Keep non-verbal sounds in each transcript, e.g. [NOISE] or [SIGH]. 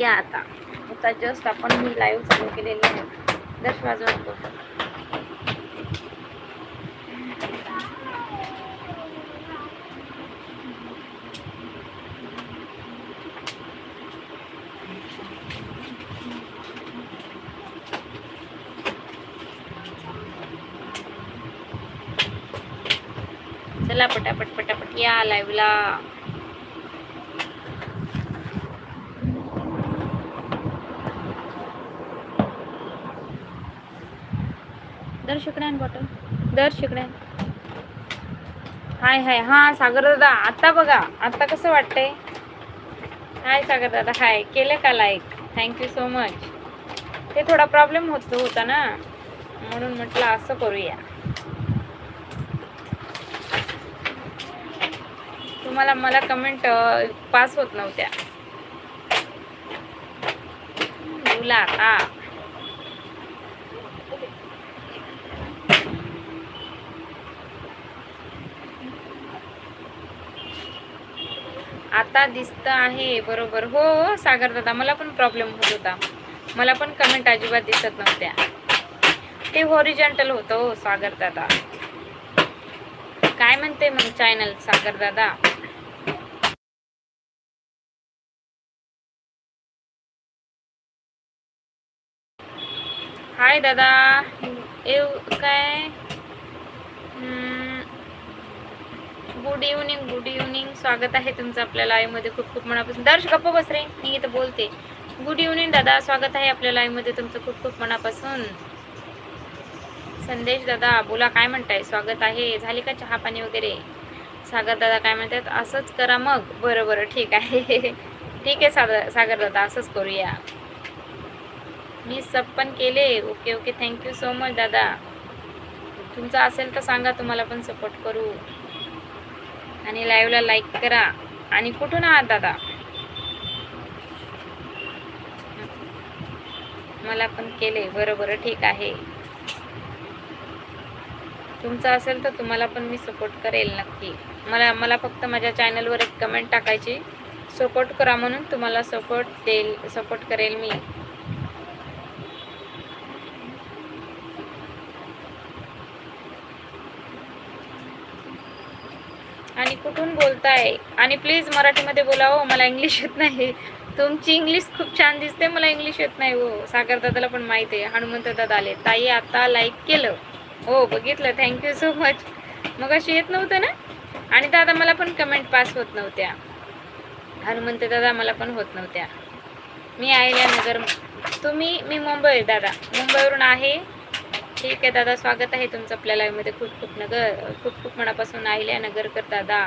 या आता. आता जस्ट आपण मी लाईव्ह चालू केलेली आहे. दश वाजून चला पटापट पटापट या लाईव्हला दर्शकडे बॉटल दर्शकडे हाय हाय. हां सागर दादा आता बघा. आता कसं वाटतंय? हाय सागर दादा. हाय. केलं का लाईक थँक्यू सो मच ते थोडा प्रॉब्लेम होत होता ना? म्हणून म्हटलं असं करूया. तुम्हाला मला कमेंट पास होत नव्हत्या. बोला आता आता दिसत आहे बरोबर. हो हो, सागर दादा मला पण प्रॉब्लेम होत होता. मला पण कमेंट अजिबात दिसत नव्हत्या. ते हॉरिजेंटल होतं हो सागर दादा. काय म्हणते मग चॅनल सागर दादा? हाय दादा. एव काय? गुड इव्हनिंग गुड इव्हनिंग स्वागत आहे तुमचं आपल्या लाईव्हमध्ये खूप खूप मनापासून. दर्श गप्प बस रे. मी इथं बोलते. गुड इव्हनिंग दादा. स्वागत आहे आपल्या लाईव्हमध्ये तुमचं खूप खूप मनापासून. संदेश दादा बोला काय म्हणताय? स्वागत आहे. झाली का चहा पाणी वगैरे? सागर दादा काय म्हणतात? असंच करा मग. बरं बरं. ठीक आहे. [LAUGHS] ठीक आहे सागर सागर दादा. असंच करूया. मी सब पण केले. Okay okay thank you so much दादा. तुमचं असेल तर सांगा. तुम्हाला पण सपोर्ट करू. आणि लाईव्हला लाईक करा. आणि कुठून आहात दादा? मला पण केले बरं बरं ठीक आहे. तुमचं असेल तर तुम्हाला पण मी सपोर्ट करेल नक्की. मला मला फक्त माझ्या चॅनलवर एक कमेंट टाकायची. सपोर्ट करा म्हणून तुम्हाला सपोर्ट देईल सपोर्ट करेल मी आणि कुठून बोलताय. आणि प्लीज मराठीमध्ये बोला हो मला इंग्लिश येत नाही. तुमची इंग्लिश खूप छान दिसते मला इंग्लिश येत नाही हो. सागर दादाला पण माहिती आहे हनुमंत दादा आले. ताई आता लाईक केलं. हो बघितलं. थँक्यू सो मच मग अशी येत नव्हतं ना? आणि दादा मला पण कमेंट पास होत नव्हत्या. हनुमंत दादा मला पण होत नव्हत्या. मी नगर तुम्ही मी मुंबई दादा. मुंबईवरून आहे. ठीक आहे दादा. स्वागत आहे तुमचं आपल्या लाईव्हमध्ये खूप खूप नगर खूप खूप मनापासून आहिल्या नगरकर दादा.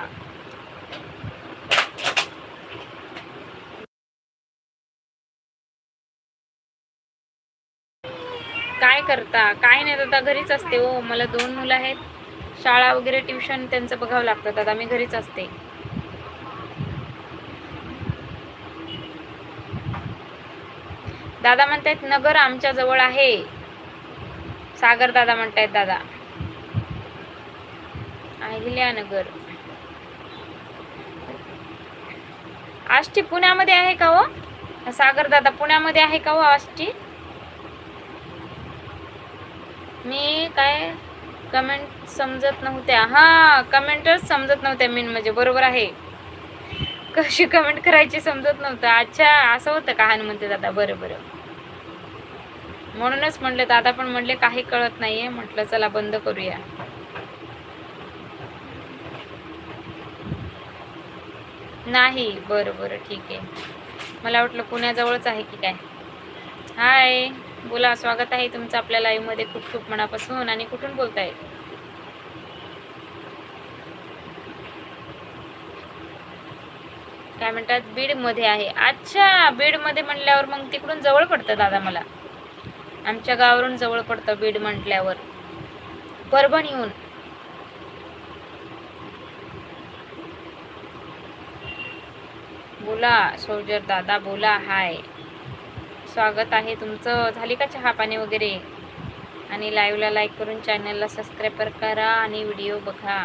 काय करता? काय नाही दादा घरीच असते हो. मला दोन मुलं आहेत. शाळा वगैरे ट्युशन त्यांचं बघावं लागतं. दादा मी घरीच असते. दादा म्हणतायत नगर आमच्या जवळ आहे. सागर दादा म्हणतायत दादा. नगर. आष्टी पुण्यामध्ये आहे का हो? सागर दादा पुण्यामध्ये आहे का हो आष्टी? मी काय कमेंट समजत नव्हत्या. हां कमेंटच समजत नव्हत्या मेन म्हणजे बरोबर आहे. कशी कमेंट करायची समजत नव्हतं. अच्छा असं होतं का म्हणते दादा? बरं बरं. म्हणूनच म्हटलं दादा पण म्हटले काही कळत नाहीये. म्हटलं चला बंद करूया. नाही बरं बरं ठीक आहे. मला वाटलं पुण्याजवळच आहे की काय? हाय बोला स्वागत आहे तुमचं आपल्या लाईव्हमध्ये खूप खूप मनापासून. आणि कुठून बोलताय? काय म्हणतात? बीडमध्ये आहे. अच्छा बीडमध्ये म्हटल्यावर मग तिकडून जवळ पडतं दादा मला. आमच्या गावावरून जवळ पडतं बीड म्हटल्यावर. परभणीहून बोला सोल्जर दादा बोला हाय. स्वागत आहे तुमचं. झाली का चहा पाणी वगैरे? आणि लाईव्हला लाईक करून चॅनलला सबस्क्राईब करा आणि व्हिडिओ बघा.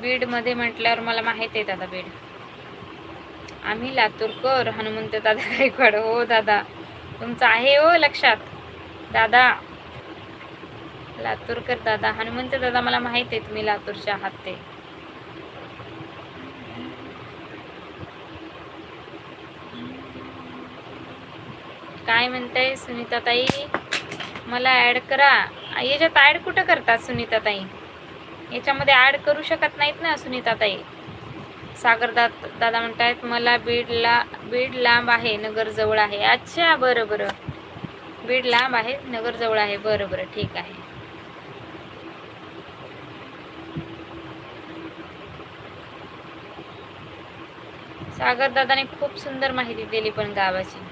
बीडमध्ये म्हटल्यावर मला माहीत आहे दादा बीड आम्ही लातूरकर हनुमंत दादा गायकवाड. हो दादा. तुमचं आहे हो लक्षात. दादा. लातूरकर दादा. हनुमंत दादा मला माहीत आहे तुम्ही लातूरच्या आहात ते. काय म्हणताय? सुनीताताई मला ॲड करा. याच्यात ॲड कुठं करतात सुनीताताई? याच्यामध्ये ॲड करू शकत नाहीत ना सुनीताताई? सागरदात सागर दा दादा म्हणतायत मला बीडला बीड लांब आहे नगरजवळ आहे. अच्छा बरं बरं. बीड लांब आहे नगरजवळ आहे. बरं बरं ठीक आहे. सागर दादाने खूप सुंदर माहिती दिली पण गावाची.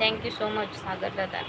थँक्यू सो मच सागर दादा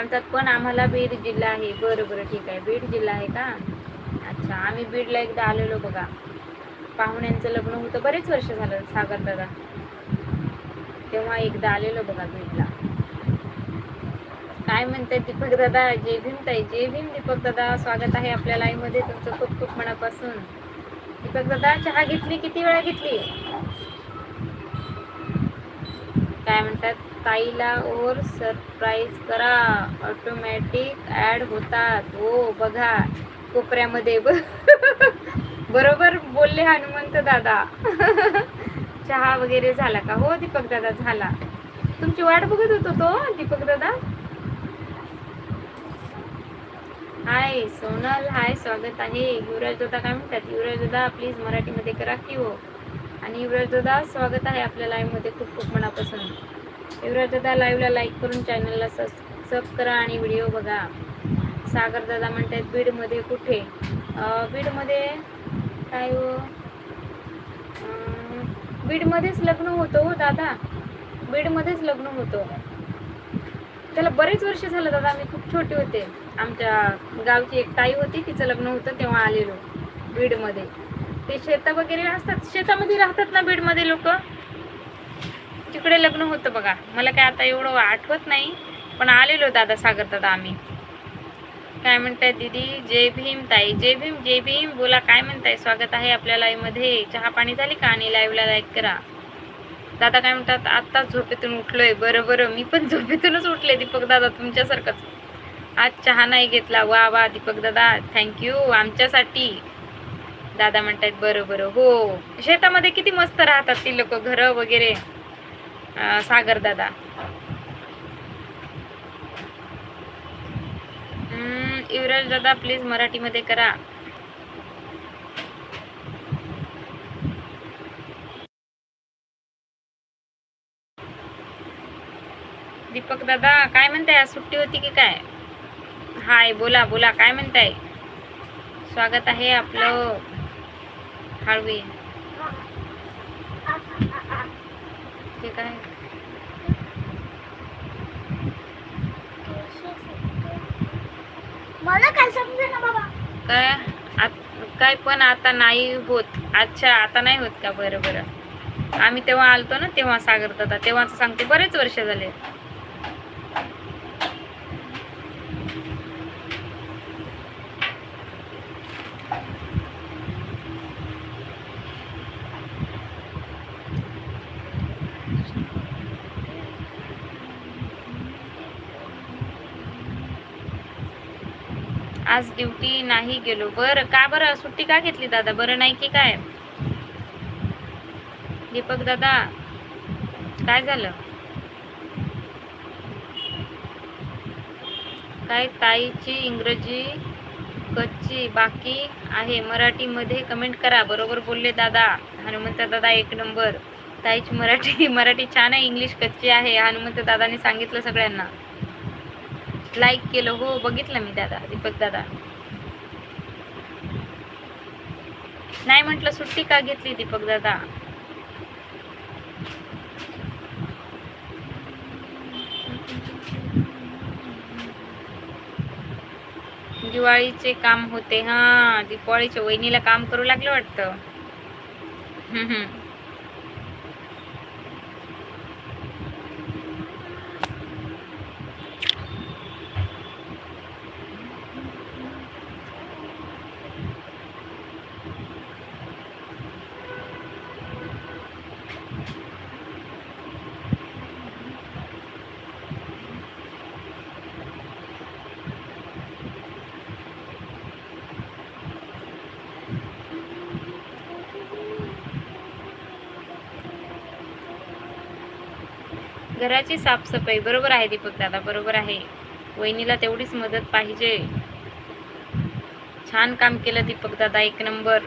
काय म्हणतात पण आम्हाला बीड जिल्हा आहे. बरं बरं ठीक आहे. बीड जिल्हा आहे का? अच्छा आम्ही बीडला एकदा आलेलो बघा. पाहुण्यांचं लग्न होतं. बरेच वर्ष झालं सागर दादा. तेव्हा एकदा आलेलो बघा बीडला. काय म्हणताय दीपक दादा? जय भीम ताई. जय भीम दीपक दादा. स्वागत आहे आपल्या लाईव्हमध्ये. तुमचं खूप खूप मनापासून. दीपक दादा चहा घेतली? किती वेळा घेतली? काय म्हणतात ताईला और सरप्राईज करा. ऑटोमॅटिक ऍड होतात. हो बघा. कोपऱ्यामध्ये. ब- [LAUGHS] बरोबर बोलले हनुमंत दादा. [LAUGHS] चहा वगैरे झाला का? हो दीपक दादा झाला. तुमची वाट बघत होतो तो दीपक दादा? हाय सोनल. हाय स्वागत आहे. युवराज दादा काय म्हणतात? युवराज दादा प्लीज मराठीमध्ये करा की हो. आणि युवराज दादा स्वागत आहे आपल्या लाईव्हमध्ये खूप खूप मनापासून. युवराज दादा लाईव्हला लाईक करून चॅनलला सबस्क्राईब करा आणि व्हिडिओ बघा. सागर दादा म्हणतात बीडमध्ये कुठे? बीडमध्ये काय हो? बीडमध्येच लग्न होतं हो दादा. बीडमध्येच लग्न होतं. त्याला बरेच वर्ष झालं दादा मी खूप छोटे होते. आमच्या गावची एक ताई होती तिचं लग्न होतं तेव्हा आलेलो बीडमध्ये ते शेता वगैरे असतात. शेतामध्ये राहतात ना बीडमध्ये लोक? तिकडे लग्न होतं बघा. मला काय आता एवढं आठवत नाही पण आलेलो दादा सागर दादा आम्ही. काय म्हणताय दीदी? जय भीम ताई. जय भीम जय भीम. बोला काय म्हणताय? स्वागत आहे आपल्या लाईव्हमध्ये. चहा पाणी झाली का? आणि लाईव्हला लाईक करा. दादा काय म्हणतात? आत्ताच झोपेतून उठलोय. बरं बरं. मी पण झोपेतूनच उठले दीपक दादा तुमच्यासारखंच. आज चहा नाही घेतला. वा वा दीपक दादा. थँक्यू आमच्यासाठी. दादा म्हणतायत बरं बरं हो. शेतामध्ये किती मस्त राहतात ती लोक घरं वगैरे. सागर दादा. हम्म, युवराज दादा प्लीज मराठीमध्ये करा. दीपक दादा काय म्हणताय? आज सुट्टी होती की काय? हाय बोला बोला. काय म्हणताय? स्वागत आहे आपलं. हळवी ते काय मला काय समजे ना बाबा? काय? आत- काय पण आता नाही होत. अच्छा आता नाही होत का? बरं बरं. आम्ही तेव्हा आलतो ना तेव्हा सागर दादा. तेव्हाच सांगते बरेच वर्ष झाले. आज ड्युटी नाही गेलो. बरं का बरं? सुट्टी का घेतली दादा? बरं नाही की काय? दीपक दादा काय झालं? काय ताईची इंग्रजी कच्ची बाकी आहे? मराठीमध्ये कमेंट करा. बरोबर बोलले दादा. हनुमंत दादा एक नंबर ताईची मराठी मराठी छान आहे. इंग्लिश कच्ची आहे. हनुमंत दादाने सांगितलं सगळ्यांना. लाईक केलं. हो बघितलं मी दादा दीपक दादा. नाही म्हटलं सुट्टी का घेतली दीपक दादा? दिवाळीचे काम होते. हा दिवाळीच्या वहिनीला काम करू लागलं वाटतं. हम्म, हम्म. घराची साफसफाई बरोबर आहे दीपक दादा बरोबर आहे. वहिनीला तेवढीच मदत पाहिजे. छान काम केलं दीपक दादा एक नंबर.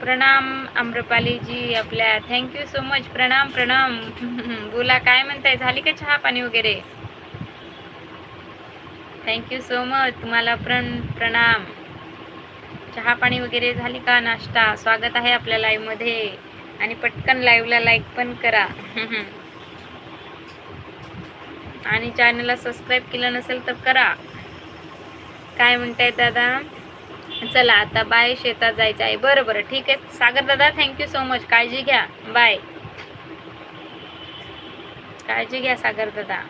प्रणाम आम्रपाली जी आपल्या थँक्यू सो मच प्रणाम प्रणाम. [LAUGHS] बोला काय म्हणताय? झाली का चहा पाणी वगैरे? थँक्यू सो मच तुम्हाला प्रण प्रणाम. चहा पाणी वगैरे झाली का नाश्ता? स्वागत आहे आपल्या लाईव्हमध्ये. आणि पटकन लाईव्हला लाईक पण करा. आणि चॅनलला सबस्क्राईब केलं नसेल तर करा. काय म्हणताय दादा? चला आता बाय शेतात जायचं आहे. बरं बरं. ठीक आहे. सागर दादा थँक्यू सो मच काळजी घ्या. बाय काळजी घ्या सागर दादा.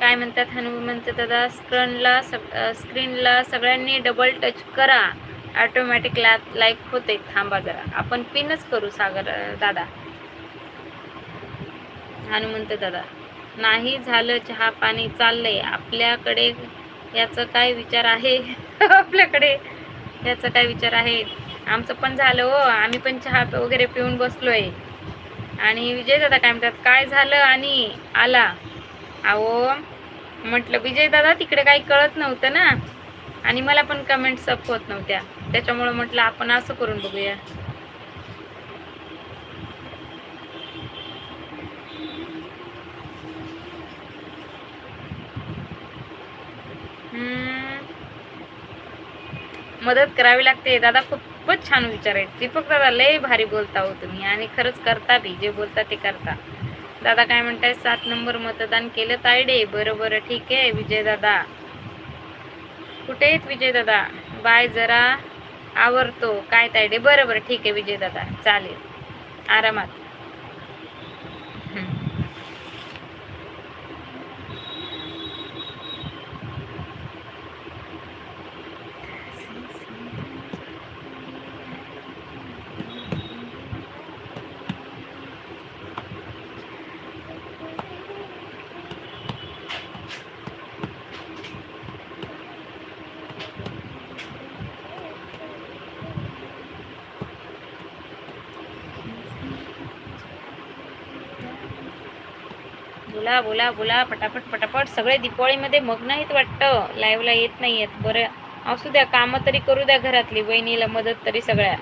काय म्हणतात हनुमंत दादा स्क्रीनला स्क्रीनला सगळ्यांनी डबल टच करा. ऑटोमॅटिक लाईक होते. थांबा जरा. आपण पिनच करू सागर दादा. हनुमंत दादा नाही झालं चहा पाणी चाललंय. आपल्याकडे याचं काय विचार आहे? [LAUGHS] आपल्याकडे याचं काय विचार आहे? आमचं पण झालं हो. आम्ही पण चहा वगैरे पिऊन बसलोय. आणि विजय दादा काय म्हणतात काय झालं आणि आला? अहो म्हटलं विजय दादा तिकडे काही कळत नव्हतं ना. आणि मला पण कमेंट्स अप होत नव्हत्या. त्याच्यामुळं म्हटलं आपण असं करून बघूया. हम्म. मदत करावी लागते. दादा खूपच छान विचार आहेत. दीपक दादा लय भारी बोलता हो तुम्ही. आणि खरंच करता बी. जे बोलता ते करता. दादा काय म्हणताय? सात नंबर मतदान केलं तायडे बरं बरं ठीक आहे विजय दादा. कुठे आहेत विजय दादा? बाय जरा आवरतो. काय तायडे बरं बरं ठीक आहे विजय दादा. चालेल. आरामात हम्म. बोला बोला बोला पटापट पटापट. सगळे दिपावळीमध्ये मग्न आहेत वाटतं. लाईव्हला येत नाही आहेत बरं असू द्या कामं तरी करू द्या घरातली. बहिणीला मदत तरी सगळ्या.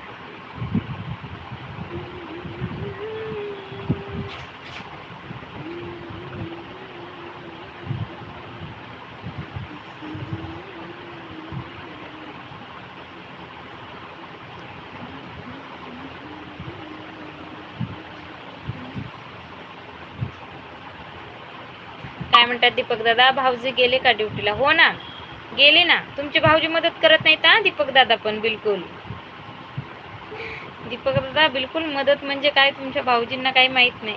काय म्हणतात दीपक दादा भाऊजी गेले का ड्युटीला? हो ना. गेले ना. तुमचे भाऊजी मदत करत नाहीत हा? दीपक दादा पण बिलकुल. दीपक दादा बिलकुल मदत म्हणजे काय तुमच्या भाऊजींना काही माहीत नाही.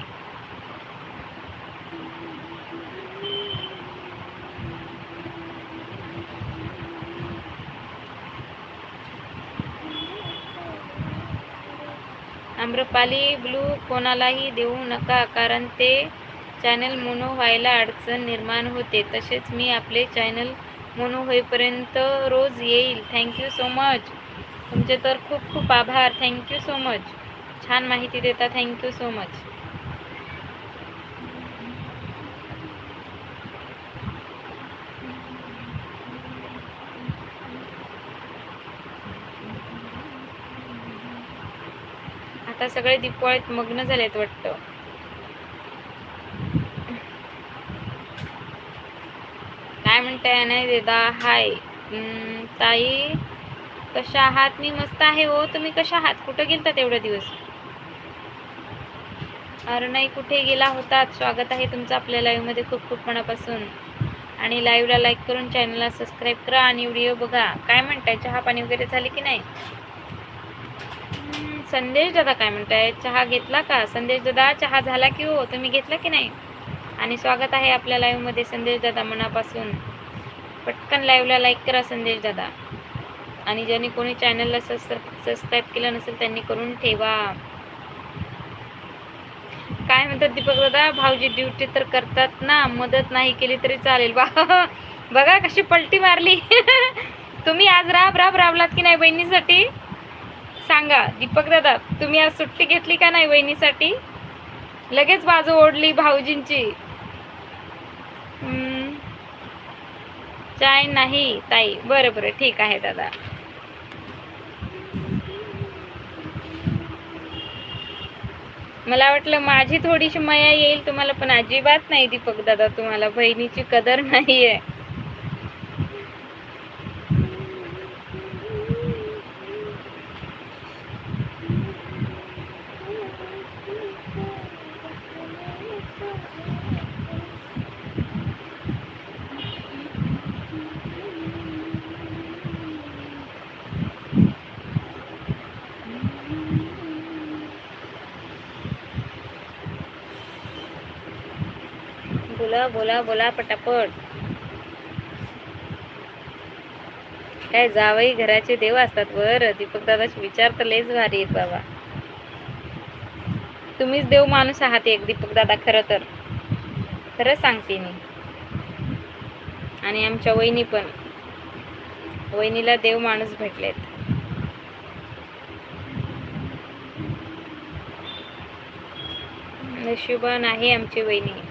आम्रपाली ब्लू कोणालाही देऊ नका कारण ते चॅनल मोनो व्हायला अडचण निर्माण होते. तसेच मी आपले चॅनल मोनो होईपर्यंत रोज येईल. थँक्यू सो मच तुमचे तर खूप खूप आभार. थँक्यू सो मच छान माहिती देता. थँक्यू सो मच आता सगळे दिपवाळीत मग्न झालेत वाटतं. काय म्हणताय नाही दादा? हाय. ताई कशा आहात? मी मस्त आहे हो. तुम्ही कशा आहात? कुठं गेलतात एवढे दिवस? अरे नाही कुठे गेला होतात? स्वागत आहे तुमचं आपल्या लाईव्हमध्ये खूप खूप मनापासून. आणि लाईव्हला लाईक करून चॅनलला सबस्क्राईब करा आणि व्हिडिओ बघा. काय म्हणताय? चहा पाणी वगैरे झाले की नाही? संदेश दादा काय म्हणताय? चहा घेतला का? संदेश दादा चहा झाला की हो? तुम्ही घेतला की नाही? आणि स्वागत आहे आपल्या लाईव्हमध्ये संदेश दादा मनापासून. पटकन लाईव्हला लाईक करा संदेश दादा. आणि ज्यांनी कोणी चॅनलला सबस्क्राईब केलं नसेल त्यांनी करून ठेवा. काय म्हणतात दीपक दादा? भाऊजी ड्युटी तर करतात ना मदत नाही केली तरी चालेल. बा [LAUGHS] बघा कशी पलटी मारली. [LAUGHS] तुम्ही आज राब राब राबलात की नाही बहिणीसाठी? सांगा. दीपक दादा तुम्ही आज सुट्टी घेतली का नाही बहिणीसाठी? लगेच बाजू ओढली भाऊजींची हम्म. चाय नाही ताई. बरं बरं. ठीक आहे दादा. मला वाटलं माझी थोडीशी मया येईल तुम्हाला पण अजिबात नाही दीपक दादा. तुम्हाला बहिणीची कदर [LAUGHS] नाहीये. आहे बोला बोला पटापट. काय जावई घराचे देव असतात बर दीपक दादाचे विचार तर लयच भारी आहेत बाबा. तुम्हीच देव माणूस आहात एक दीपक दादा खरं तर. खरं सांगते मी. आणि आमच्या वहिनी पण. वहिनीला देव माणूस भेटलेत. नशिबान आहे आमची वहिनी.